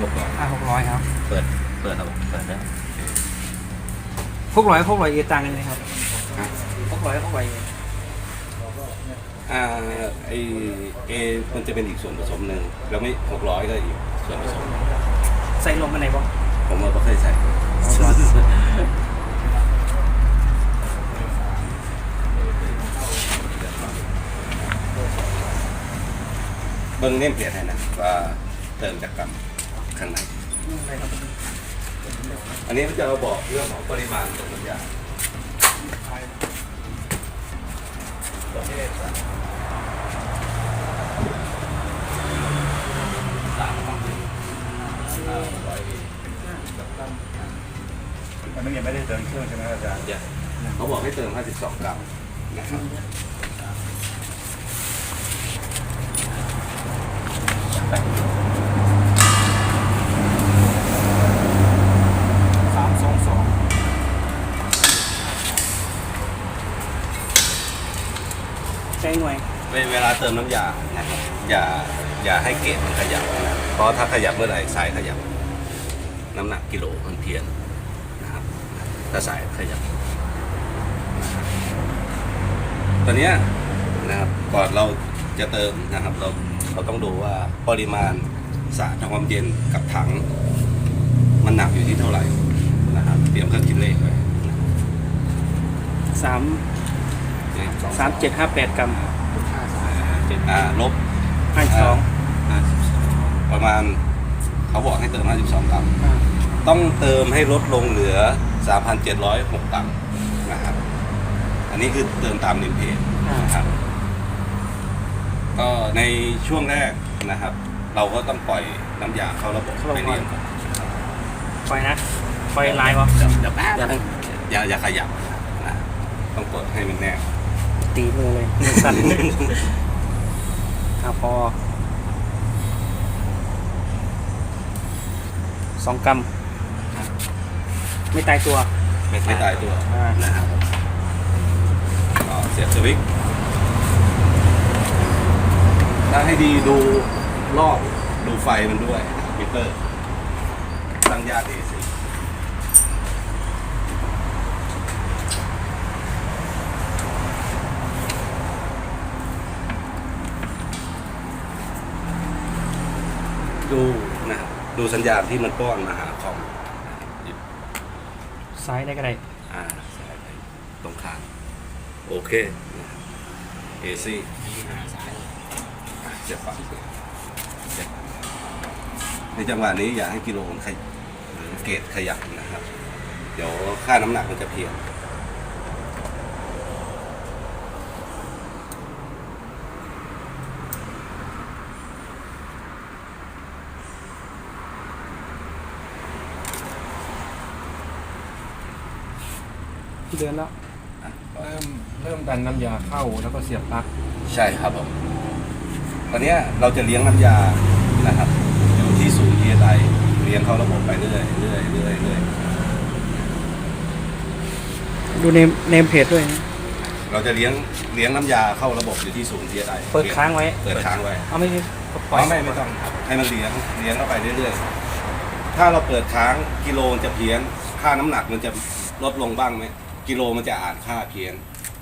หกร้อยอะหกร้อยครับเปิด เปิดครับผมเปิดแล้วหกร้อยหกร้อยเอต่างกันเลยครับฮะหกร้อยหกร้อยเออ่าไอเอมันจะเป็นอีกส่วนผสมหนึ่งแล้วไม่หกร้อยก็อีกส่วนผสม ใส่ลมมันไหนบ้างผมว่าไม่เคยใส่เบิ้งเน่มเปลี่ยนให้นะว่าเติมจากกรรม ข้างในอันนี้มันจะบอกเรื่องของปริมาณของน้ำยาประเภทสามสามกรัมอ่าร้อยอันนั้นยังไม่ได้เติมเครื่องใช่ไหมอาจารย์เดี๋ยวเขาบอกให้เติม 52 กรัมนะครับสามสองสอง ใช้หน่วยเวเวลาเติมน้ำยา นะครับอย่าอย่าให้เกจมันขยับนะเพราะถ้าขยับเมื่อไหร่สายขยับ น้ำหนักกิโลมันเพี้ยนนะครับถ้าสายขยับนะครับตอนเนี้ยนะครับก่อนเราจะเติมนะครับเราเราต้องดูว่าปริมาณสารทำความเย็นกับถัง มันหนักอยู่ที่เท่าไหร่นะครับเตรียมเครื่องคิดเลขไว้นะครับสามนี่ สามเจ็ดห้าแปดกรัมอ่าลบห้าสอง52ประมาณเขาบอกให้เติม 52กรัมต้องเติมให้ลดลงเหลือ 3,706กรัมนะครับ อันนี้คือเติมตามนิมเพจนะครับ ก็ในช่วงแรกนะครับ เราก็ต้องปล่อยน้ำยาเข้าระบบไปเรียนก่อนไฟนะไฟลายวะเดี๋ยวเดี๋ยวแป๊บนึงอย่าอย่าขยับนะต้องกดให้มันแน่ ตีมือเลยมือสั่น อะพอสองกรัมไม่ตายตัว ไม่ไม่ตายตัวอ่า นะครับก็เสียบสวิตช์ถ้าให้ดีดูรอบดูไฟมันด้วยมิเตอร์ตั้งยาเอซี ดูนะครับดูสัญญาณที่มันป้อนมาหาคอมนะครับซ้ายได้ก็ได้อ่าใช่ไปตรงข้างโอเคเอซี่เจ็บปากเจ็บในจังหวะนี้อย่าให้กิโลมันขยหรือเกตขยับนะครับ เดี๋ยวค่าน้ำหนักมันจะเพี้ยน เดือนแล้วเริ่มเริ่มดันน้ำยาเข้าแล้วก็เสียบปลั๊กใช่ครับผมตอนเนี้ยเราจะเลี้ยงน้ำยานะครับ อยู่ที่ศูนย์ PSI เลี้ยงเข้าระบบไปเรื่อยเรื่อยเรื่อยเรื่อยดูเนมเนมเพจด้วยนะเราจะเลี้ยงเลี้ยงน้ำยาเข้าระบบอยู่ที่ศูนย์ PSI เปิดค้างไว้เปิดค้างไว้เอาไม่ใช่ปล่อ๋อยอไม่ไม่ต้องครับให้มันเลี้ยงเลี้ยงเข้าไปเรื่อยๆถ้าเราเปิดค้างกิโลมันจะเพี้ยนค่าน้ำหนักมันจะลดลงบ้างไหม กิโลมันจะอ่านค่าเพี้ยน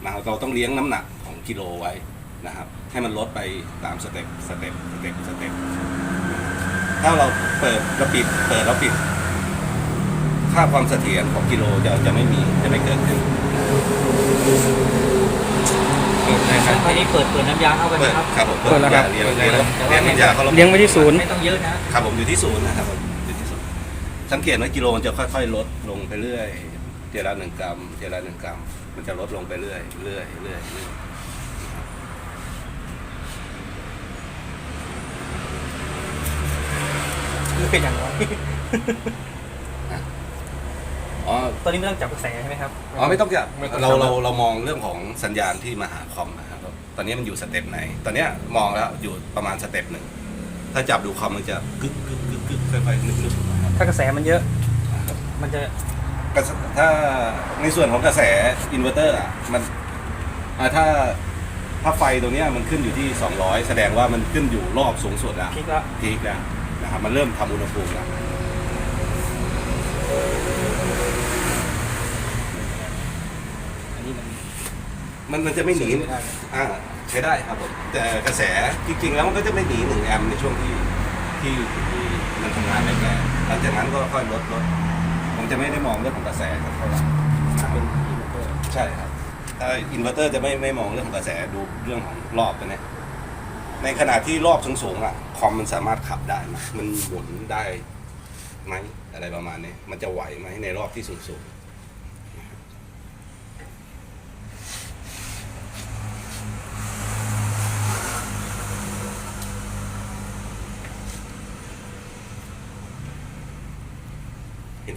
นะครับเราต้องเลี้ยงน้ำหนักของกิโลไว้นะครับ ให้มันลดไปตามสเต็ปสเต็ปสเต็ปสเต็ปถ้าเราเปิดเราปิดเปิดเราปิด ค่าความเสถียรของกิโลจะจะไม่มีจะไม่เกิดขึ้นนี้เปิดเปิดน้ำยาเข้าไปเปิดนะครับครับผมเปิดแล้วครับเลี้ยงเลี้ยงเลี้ยงน้ำยาเขาลงเลี้ยงไว้ที่ศูนย์ไม่ต้องเยอะนะครับผมอยู่ที่ศูนย์นะครับผมอยู่ที่ศูนย์สังเกตว่ากิโลมันจะค่อย ๆ ลดลงไปเรื่อย เจละหนึ่งกรัมเจละหนึ่งกรัม มันจะลดลงไปเรื่อยเรื่อยเรื่อยเรื่อยนี่เป็นอย่างไรอ๋อตอนนี้ไม่ต้องจับกระแสใช่ไหมครับอ๋อไม่ต้องจับไม่ต้องเราจับเราเรามองเรื่องของสัญญาณที่มาหาคอมนะครับตอนนี้มันอยู่สเต็ปไหน ตอนเนี้ยมองแล้วอยู่ประมาณสเต็ปหนึ่งถ้าจับดูคอมมันจะกึกกึกกึกกึกค่อยๆนึกๆนะครับถ้ากระแสมันเยอะนะครับมันจะ กระแสถ้าในส่วนของกระแสอินเวอร์เตอร์อะมันอ่าถ้าถ้าไฟตัวเนี้ยมันขึ้นอยู่ที่ 200 แสดงว่ามันขึ้นอยู่รอบสูงสุดแล้วพลิกแล้วพีคแล้วนะครับมันเริ่มทำอุณหภูมิแล้วอันนี้มันมันมันจะไม่หนีไม่ได้อ่าใช้ได้ครับผมแต่กระแสจริงๆ แล้วมันก็จะไม่หนีหนึ่งแอมป์ในช่วงที่ที่ที่มันทำงานแรกๆหลังจากนั้นก็ค่อยลดลดผม จะไม่ได้มองเรื่องของกระแสครับเท่าไหร่เป็นอินเวอร์เตอร์ใช่ครับถ้าอินเวอร์เตอร์จะไม่ไม่มองเรื่องของกระแสดูเรื่องของรอบตัวเนี้ยในขณะที่รอบสูงๆอะคอมมันสามารถขับได้ไหมมันหมุนได้ไหมอะไรประมาณนี้มันจะไหวไหมในรอบที่สูงๆ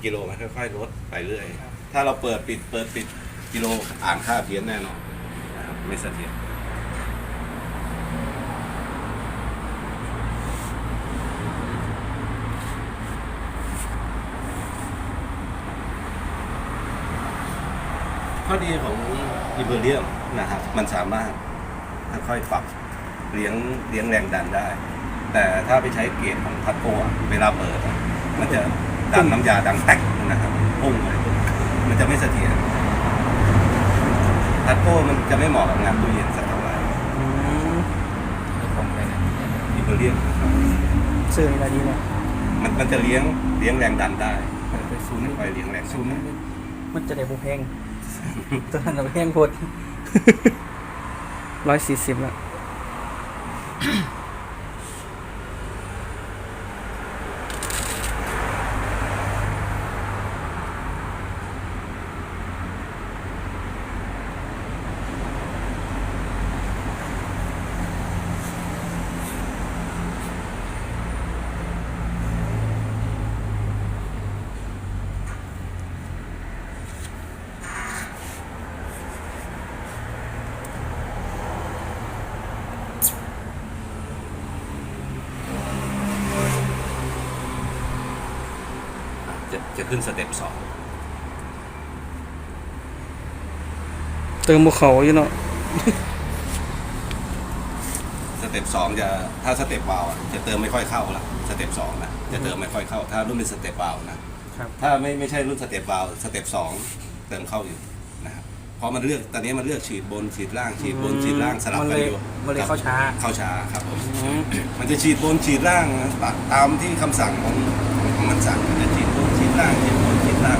กิโลมันค่อยๆลดไปเรื่อย ถ้าเราเปิดปิดเปิดปิดกิโลอ่านค่าเพี้ยนแน่นอนนะครับไม่เสถียรข้อดีของอิเบอร์เรียมนะครับมันสามารถค่อยๆปรับเลี้ยงเลี้ยงแรงดันได้ แต่ถ้าไปใช้เกจของพัดโกะเวลาเปิดอะมันจะ ดันน้ำยาดังแตกนะครับพุ่งเลยมันจะไม่เสถียรพัดโก้มันจะไม่เหมาะกับงานตู้เย็นสักเท่าไหร่อืมผมเลยนะอิเบอร์เรียมนะครับซื้อในรายนี้เลยมันมันจะเลี้ยงเลี้ยงแรงดันได้เปิดไปศูนย์นี่ค่อยๆเลี้ยงแรงศูนย์นี่มันจะได้บุเพงตอนนั้นเราเพงโคตรร้อยสี่สิบแล้ว จะจะขึ้นสเต็ปสองเติมบุเขาอยู่เนาะสเต็ปสองจะถ้าสเต็ปวาล์วอะจะเติมไม่ค่อยเข้าละสเต็ปสองนะจะเติมไม่ค่อยเข้า ถ้ารุ่นเป็นสเต็ปวาล์วนะครับ ถ้าไม่ไม่ใช่รุ่นสเต็ปวาล์วสเต็ปสองเติมเข้าอยู่นะครับเพราะมันเลือกตอนนี้มันเลือกฉีดบนฉีดล่างฉีดบนฉีดล่างสลับมันกัเลนยอยู่มันเลยครับเข้าช้า เข้าช้าครับผมอืมมันจะฉีดบนฉีดล่างนะตาตามที่คำสั่งของของมันสั่งมันจะฉีด บนฉีดล่างฉีดบนฉีดล่าง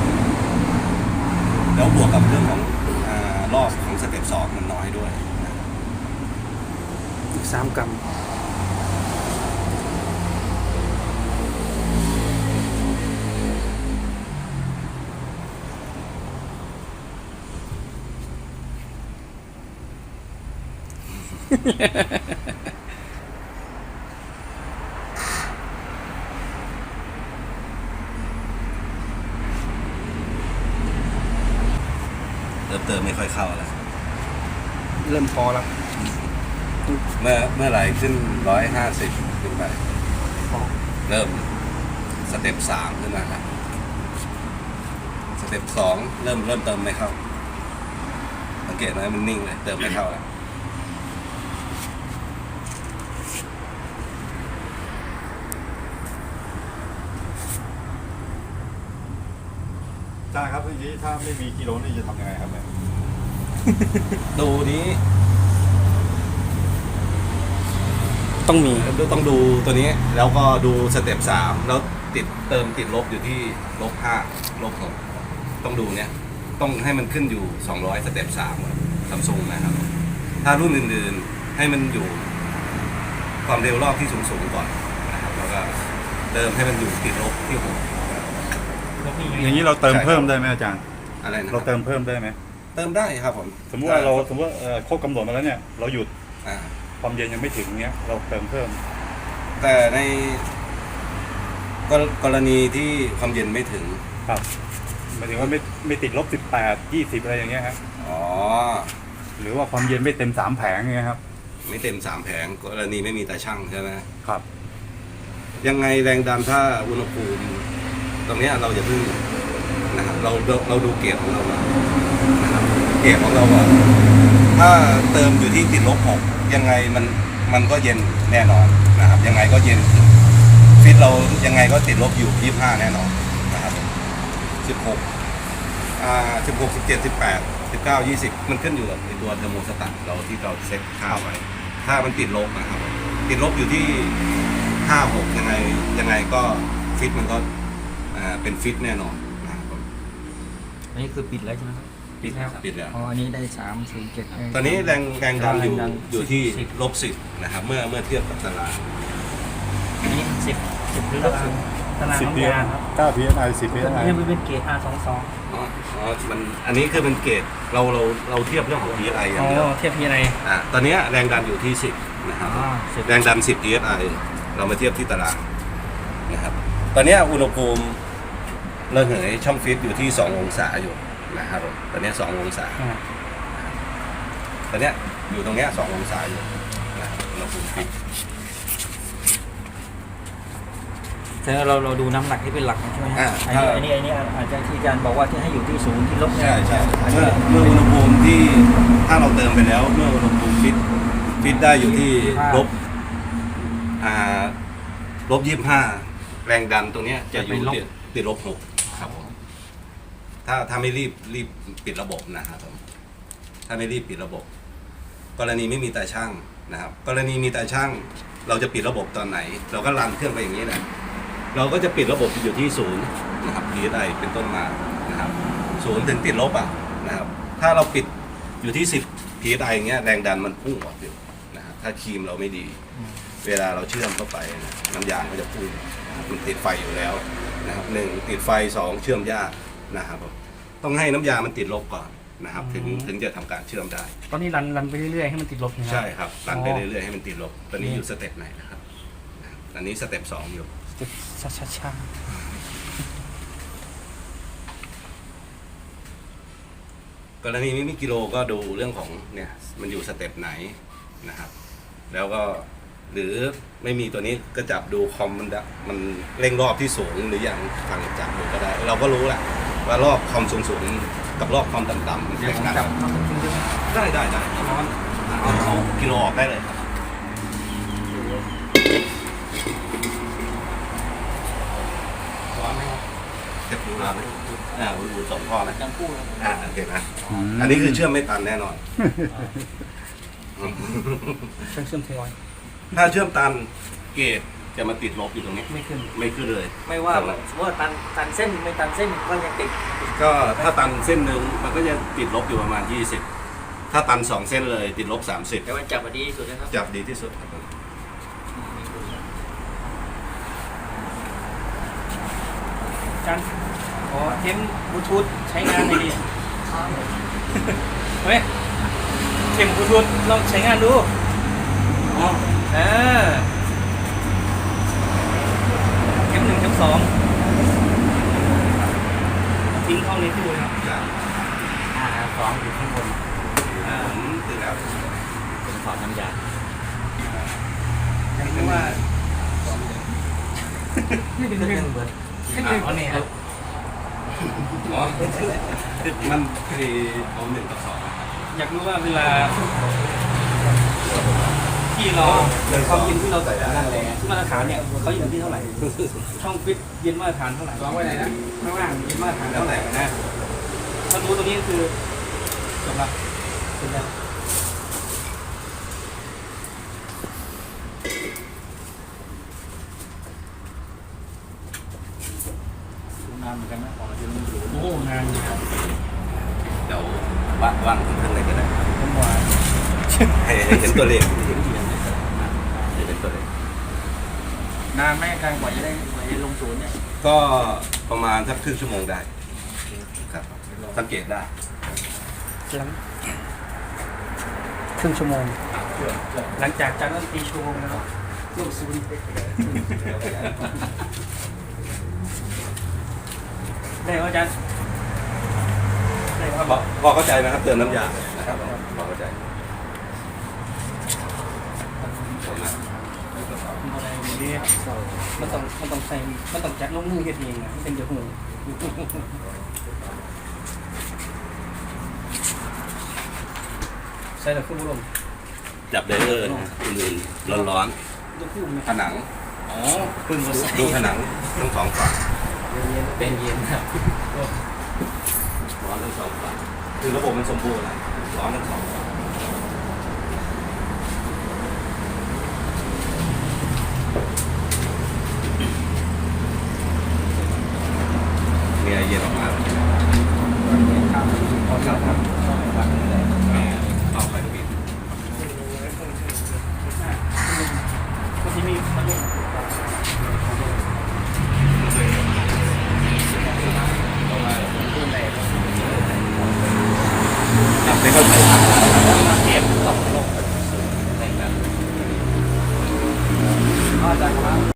แล้วบวกกับเรื่องของอารอบของสเต็ปสองมันน้อยด้วยนะอีกสามกรัม เริ่มเติมไม่ค่อยเข้าแล้วเริ่มพอแล้วเมื่อเมื่อไหร่ขึ้นร้อยห้าสิบขึ้นไปพอเริ่มสเต็ปสามขึ้นมาครับสเต็ปสองเริ่มเริ่มเติมไม่เข้าสังเกตไหมมันนิ่งเลย เติมไม่เข้าแล้ว จ้าครับทีนี้ถ้าไม่มีกิโลนี่จะทำยังไงครับเนี่ยดูนี้ต้องมีต้องดูตัวนี้แล้วก็ดูสเต็ปสามแล้วติดเติมติดลบอยู่ที่ลบห้าลบหกต้องดูเนี้ยต้องให้มันขึ้นอยู่ 200 สเต็ปสามซัมซุงนะครับ ถ้ารุ่นอื่นๆให้มันอยู่ ความเร็วรอบที่สูงๆก่อนนะครับแล้วก็เติมให้มันอยู่ติดลบที่หก อย่างนี้เราเติมเพิ่มได้ไหมอาจารย์ อะไรนะคเรารับเติมเพิ่มได้ไหมเติมได้ครับผมสมมติว่าเราสมมติว่าเอ่อครบกำหนดมาแล้วเนี่ยเราหยุดอ่าความเย็นยังไม่ถึงเงี้ยเราเติมเพิ่มแต่ในกรกรณีที่ความเย็นไม่ถึง ครับหมายถึงว่าไม่ไม่ติดลบสิบแปดยี่สิบอะไรอย่างเงี้ยครับอ๋อ หรือว่าความเย็นไม่เต็มสามแผงเงี้ยครับไม่เต็มสามแผงกรณีไม่มีตาช่างใช่ไหม ครับ ยังไงแรงดันถ้าอุณหภูมิ ตรงนี้เราอย่าเพิ่งนะครับเราเราดูเกรดของเรานะครับเกรดของเราอนถ้าเติมอยู่ที่ติดลบหกยังไงมันมันก็เย็นแน่นอนนะครับ ยังไงก็เย็นฟิตเรายังไงก็ติดลบอยู่ยี่ห้าแน่นอนนะครับสิบหกอ่าสิบหกสิบเจ็ดสิบแปดสิบเก้ายี่สิบมันขึ้นอยู่กับในตัวเทอร์โมสตัตเราที่เราเซ็ตค่าไว้ถ้ามันติดลบนะครับ ติดลบอยู่ที่ห้าหกยังไงยังไงก็ฟิตมันก็ อ่าเป็นฟิตแน่นอนนะครับผมอันนี้คือปิดแล้วใช่ไหมครับปิดแล้วปิดแล้ว อ๋ออันนี้ได้สามศูนย์เจ็ด ตอนนี้แรงแรงดันอยู่แรงดันอยู่ที่สิบ ลบสิบนะครับเมื่อเมื่อเทียบกับตาราง อันนี้สิบสิบหรือตารางตารางสิบน้ำเพียยาครับเก้า psi สิบตัว psi นี้มันเป็นเกรด R สองสองอ๋ออ๋อมันอันนี้คือเป็นเกรดเราเราเราเทียบเรื่องของ DSI อย่าอ๋งเดียวอเทียบพีอะไร อ่าตอนเนี้ยแรงดันอยู่ที่สิบนะครับอ๋อสิบแรงดัน 10 DSI เรามาเทียบที่ตารางนะครับ ตอนเนี้ยอุณหภูมิ ระเหยช่องฟิตอยู่ที่ 2 องศาอยู่นะครับผมตอนเนี้ย2องศาอ่าตอนเนี้ยอยู่ตรงเนี้ย2องศาอยู่นะครับอุณหภูมิฟิตแต่เราเราดูน้ำหนักที่เป็นหลักใช่ไหมฮะอ่าอันนี้อันนี้อันนี้อาจจะที่อาจารย์บอกว่าที่ให้อยู่ที่ศูนย์ที่ลบเนี่ยใช่ใช่อันเมื่นี้อเมื่ออุณหภูมิที่ถ้าเราเติมไปแล้ว เมื่ออุณหภูมิฟิตฟิตได้อยู่ที่ลบอ่าลบยี่ห้าแรงดันตรงเนี้ยจะอยู่ติดติดลบหกครับผม ถ้าถ้าไม่รีบรีบปิดระบบนะครับผมถ้าไม่รีบปิดระบบ กรณีไม่มีตาช่างนะครับ กรณีมีตาช่าง เราจะปิดระบบตอนไหน เราก็รันเครื่องไปอย่างนี้แหละเราก็จะปิดระบบอยู่ที่ศูนย์นะครับ PSI เป็นต้นมานะครับศูนย์ถึงติดลบอะนะครับ ถ้าเราปิดอยู่ที่สิบ PSI อย่างเงี้ยแรงดันมันพุ่งออกอยู่นะครับถ้าครีมเราไม่ดี เวลาเราเชื่อมเข้าไปนะน้ำยางก็จะพุ่งมันติดไฟอยู่แล้วนะครับหนึ่งติดไฟสองเชื่อมยาก นะครับผมต้องให้น้ำยามันติดลบก่อนนะครับถึงถึงจะทำการเชื่อมได้ ตอนนี้รันรันไปเรื่อยๆให้มันติดลบนะครั ใช่ครับรันไปอ๋อเรื่อยๆให้มันติดลบตอนนี้อยู่สเต็ปไหนนะครับนะครับอันนี้สเต็ปสองอยู่ช้าช้าช้ากรณีไม่มีกิโลก็ดูเรื่องของเนี่ยมันอยู่สเต็ปไหนนะครับ แล้วก็หรือไม่มีตัวนี้ก็จับดูคอมมันดะมันเร่งรอบที่สูงหรือยังฟังจับดูก็ได้ เราก็รู้แหละ ว่ารอบคอมสูงสูงๆกับรอบคอมต่ำๆมันเดี๋ยวแตกผมต่างจักับนเอาจริงๆด้วยได้ได้ได้ร้อนเอาเอากิโลออกได้เลยครับร้อนไหมครับเจ็บดูร้อนไหมอ่าอุ่นๆสองข้อนะจังคู่นะอ่าโอเคนะอันนี้คือเชื่อมไม่ตันแน่นอน เครื่องเชื่อมทยอยถ้าเชื่อมตันเกรด จะมาติดลบอยู่ตรงนี้ไม่ขึ้น ไม่ขึ้นเลย ไม่ว่าสมมติว่าตันตันเส้นไม่ตันเส้นก็ยังติดก็ถ้าตันเส้นหนึ่งมันก็จะติดลบอยู่ประมาณ 20 ถ้าตันสองเส้นเลยติดลบแต่มันจับมาดีที่สุดนะครับ30จับดีที่สุดครับผมอาจารย์ขอเทมบลูทูธใช้งานหน่อยดิเฮ้ยเทมบลูทูธลองใช้งานดูอ๋อเออเทม หนึ่งเทมสองทิ้งเข้าเลยที่ดูนะครับครับอ่าสองอยู่ข้างบนอ่าผมตื่นแล้วเป็นถอดน้ำยาอยากรู้ว่านี่เป็นเรื่องเหมือนแค่เรื่องของเนี่ยครับอ๋อมันคือเอาหนึ่งกับสองอยากรู้ว่าเวลา ที่เราความเย็นที่เราใส่นั่นแหละมาตรฐานเนี่ยเขาอยู่ที่เท่าไหร่ช่องฟิตเย็นมาตรฐานเท่าไหร่วางไว้ไหนนะข้างล่างเย็นมาตรฐานเท่าไหร่นะถ้ารู้ตรงนี้ก็คือจบละเสร็จแล้วนานเหมือนกันนะของเราจะรู้โอ้นานอยู่ครับเดี๋ยวว่างว่างถึงเครื่องไหนก็ได้ผมว่าให้ให้เห็นตัวเลขให้เห็นให้เห็นตัวเลข นานไหมอาจารย์กว่าจะได้กว่าจะลงศูนย์เนี่ยก็ประมาณสักครึ่งชั่วโมงได้ครับสังเกตได้หลังครึ่งชั่วโมง หลังจากจากนั้นตีชั่วโมงแล้วลงศูนย์ได้ครับอาจารย์ได้ครับพอพอเข้าใจนะครับเติมน้ำยานะครับพอเข้าใจผมนะ มันต้องมันต้องใส่มันต้องจัดลงมือเฮ็ดเองอะมันเป็นเดี๋ยวหูใส่แล้วคือบุลมจับเดเออร์นะอื่นๆร้อนดูคู่ไหมๆผนังอ๋อปึ้งมาใส่ดูผนังทั้งสองฝั่งเย็นเป็นเย็นครับ ร้อนทั้งสองฝั่งคือระบบมันสมบูรณ์แล้วร้อนทั้งสองฝั่ง